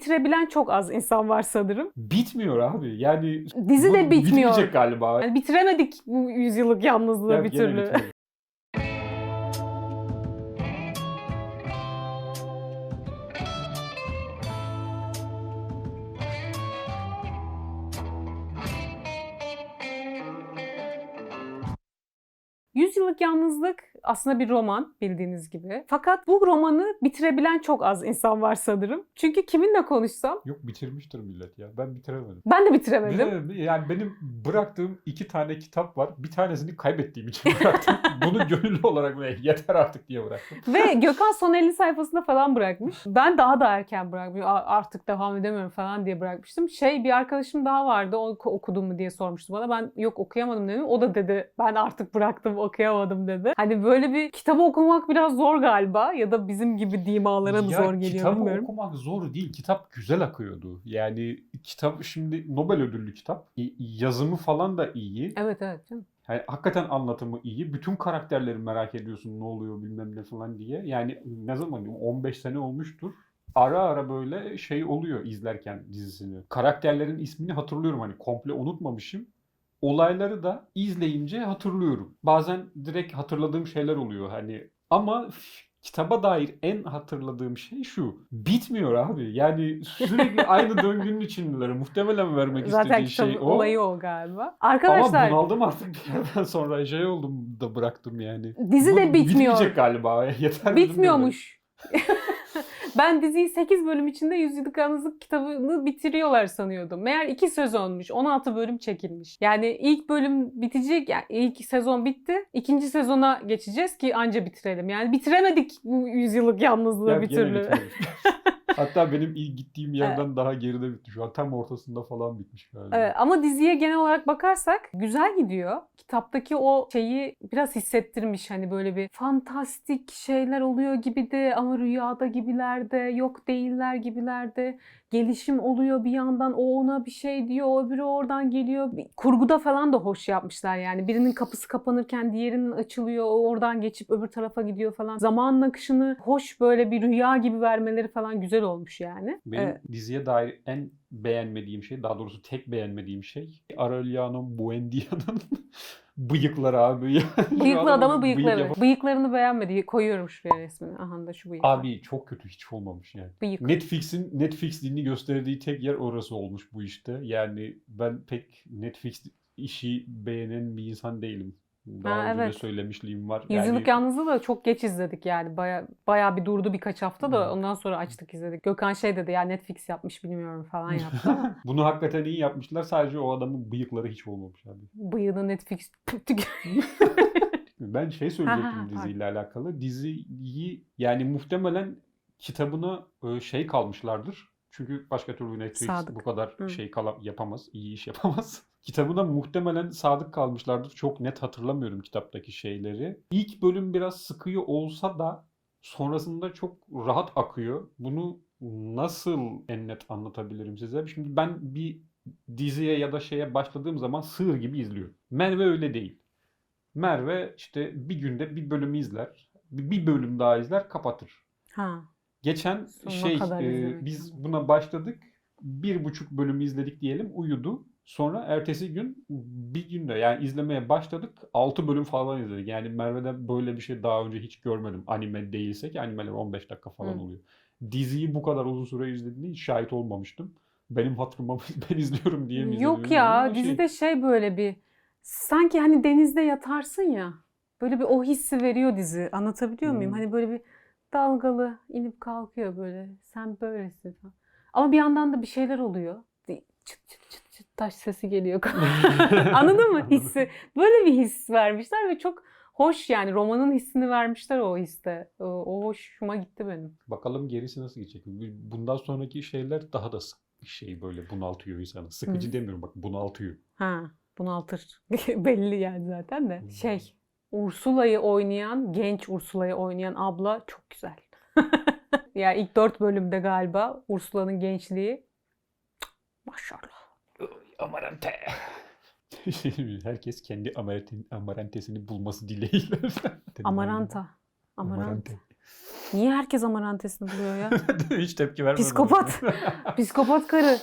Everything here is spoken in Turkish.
bitirebilen çok az insan var sanırım. Bitmiyor abi. Yani Dizi de bitmiyor. Bitmeyecek galiba. Yani bitiremedik bu yüzyıllık yalnızlığı Ya bir türlü. Yüzyıllık Yalnızlık aslında bir roman bildiğiniz gibi. Fakat bu romanı bitirebilen çok az insan var sanırım. Çünkü kiminle konuşsam Yok bitirmiştir millet ya. Ben bitiremedim. ben de bitiremedim. Bitiremedim. Yani benim bıraktığım iki tane kitap var. Bir tanesini kaybettiğim için bıraktım. Bunu gönüllü olarak böyle yeter artık diye bıraktım. Ve Gökhan son 50 sayfasında falan bırakmış. Ben daha da erken bırakmışım. "Aa, Artık devam edemiyorum falan diye bırakmıştım. Şey bir arkadaşım daha vardı. O oku- okudun mu diye sormuştu bana. Ben yok okuyamadım dedim. O da dedi ben artık bıraktım okuyamadım dedi. Hani böyle bir kitabı okumak biraz zor galiba. Ya da bizim gibi dimalara mı Ya zor geliyor kitabı bilmiyorum. okumak zor değil. Kitap güzel akıyordu. Yani kitap şimdi Nobel ödüllü kitap. Yazımı falan da iyi. Evet evet. canım. Yani hakikaten anlatımı iyi. Bütün karakterleri merak ediyorsun ne oluyor bilmem ne falan diye. Yani ne zaman 15 sene olmuştur. Ara ara böyle şey oluyor izlerken dizisini. Karakterlerin ismini hatırlıyorum hani komple unutmamışım. Olayları da izleyince hatırlıyorum. Bazen direkt hatırladığım şeyler oluyor hani. Ama kitaba dair en hatırladığım şey şu. Bitmiyor abi. Yani sürekli aynı döngünün içindeler. Muhtemelen vermek Zaten istediği şey o. olayı o galiba. Ama Arkadaşlar bunaldım artık bir yerden sonra şey oldum da bıraktım yani. dizi de Bu bitmiyor. Bitmeyecek galiba. Yeter Bitmiyormuş. ben diziyi 8 bölüm içinde Yüzyıllık Yalnızlık kitabını bitiriyorlar sanıyordum. Meğer 2 sezonmuş. 16 bölüm çekilmiş. Yani ilk bölüm bitecek. Yani ilk sezon bitti. İkinci sezona geçeceğiz ki anca bitirelim. Yani bitiremedik bu Yüzyıllık Yalnızlığı Ya bir türlü. Hatta benim ilk gittiğim yerden daha geride bitti. Şu an tam ortasında falan bitmiş galiba. Evet, ama diziye genel olarak bakarsak güzel gidiyor. Kitaptaki o şeyi biraz hissettirmiş. Hani böyle bir fantastik şeyler oluyor gibi de ama rüyada gibilerde, yok değiller gibilerde. Gelişim oluyor bir yandan o ona bir şey diyor, öbürü oradan geliyor. Kurguda falan da hoş yapmışlar yani. Birinin kapısı kapanırken diğerinin açılıyor, o oradan geçip öbür tarafa gidiyor falan. Zamanın akışını hoş böyle bir rüya gibi vermeleri falan güzel olmuş yani. Benim Evet. diziye dair en beğenmediğim şey, daha doğrusu tek beğenmediğim şey Aureliano Buendia'nın bıyıkları abi. Ya. Şu Bıyıklı adamın adamı bıyık bıyıkları. yapı- Bıyıklarını beğenmedi. Koyuyorum şuraya resmini. Aha da şu bıyık. Abi çok kötü hiç olmamış yani. Bıyık. Netflix'in Netflix'liğini gösterdiği tek yer orası olmuş bu işte. Yani ben pek Netflix işi beğenen bir insan değilim. Daha Ha, önce de evet. söylemişliğim var. Yüzyıllık Yani Yalnızlığı da çok geç izledik yani. Baya, bayağı bir durdu birkaç hafta da Hmm. ondan sonra açtık izledik. Gökhan şey dedi ya Netflix yapmış bilmiyorum falan yaptı bunu hakikaten iyi yapmışlar. Sadece o adamın bıyıkları hiç olmamış abi. bıyığını Netflix Ben şey söyleyecektim diziyle alakalı. Diziyi yani muhtemelen kitabına e, şey kalmışlardır. Çünkü başka türlü Netflix Sadık. bu kadar Hı. şey kala yapamaz, iyi iş yapamaz. Kitabına muhtemelen sadık kalmışlardır. Çok net hatırlamıyorum kitaptaki şeyleri. İlk bölüm biraz sıkıyor olsa da sonrasında çok rahat akıyor. Bunu nasıl en net anlatabilirim size? Şimdi ben bir diziye ya da şeye başladığım zaman sığır gibi izliyorum. Merve öyle değil. Merve işte bir günde bir bölümü izler. Bir bir bölüm daha izler, kapatır. ha. Geçen Sonuna şey kadar e, biz buna başladık. Bir buçuk bölüm izledik diyelim. Uyudu. Sonra ertesi gün bir günde yani izlemeye başladık. Altı bölüm falan izledik. Yani Merve'den böyle bir şey daha önce hiç görmedim. Anime değilse ki animeler 15 dakika falan Hı. oluyor. Diziyi bu kadar uzun süre izlediğine hiç şahit olmamıştım. Benim hatırıma ben izliyorum diye mi izledim Yok bilmiyorum ya ama şey- dizide şey böyle bir sanki hani denizde yatarsın ya. Böyle bir o hissi veriyor dizi. Anlatabiliyor muyum? Hani böyle bir dalgalı inip kalkıyor böyle. Sen böylesin falan. Ama bir yandan da bir şeyler oluyor. Çıt çıt çıt çıt taş sesi geliyor. Anladın mı hissi? Böyle bir his vermişler ve çok hoş yani romanın hissini vermişler o hisse. O, hoşuma gitti benim. Bakalım gerisi nasıl gidecek. Bundan sonraki şeyler daha da sık şey böyle bunaltıyor insanı. Sıkıcı Hı. demiyorum bak bunaltıyor. Ha, bunaltır. Belli yani zaten de. Şey, Ursula'yı oynayan, genç Ursula'yı oynayan abla çok güzel. ya ilk dört bölümde galiba Ursula'nın gençliği maşallah. Amarante. Herkes kendi amarantesini bulması dileğiyle. Amaranta. Amarante. Niye herkes amarantesini buluyor ya? Hiç tepki vermedi. Psikopat. Psikopat karı.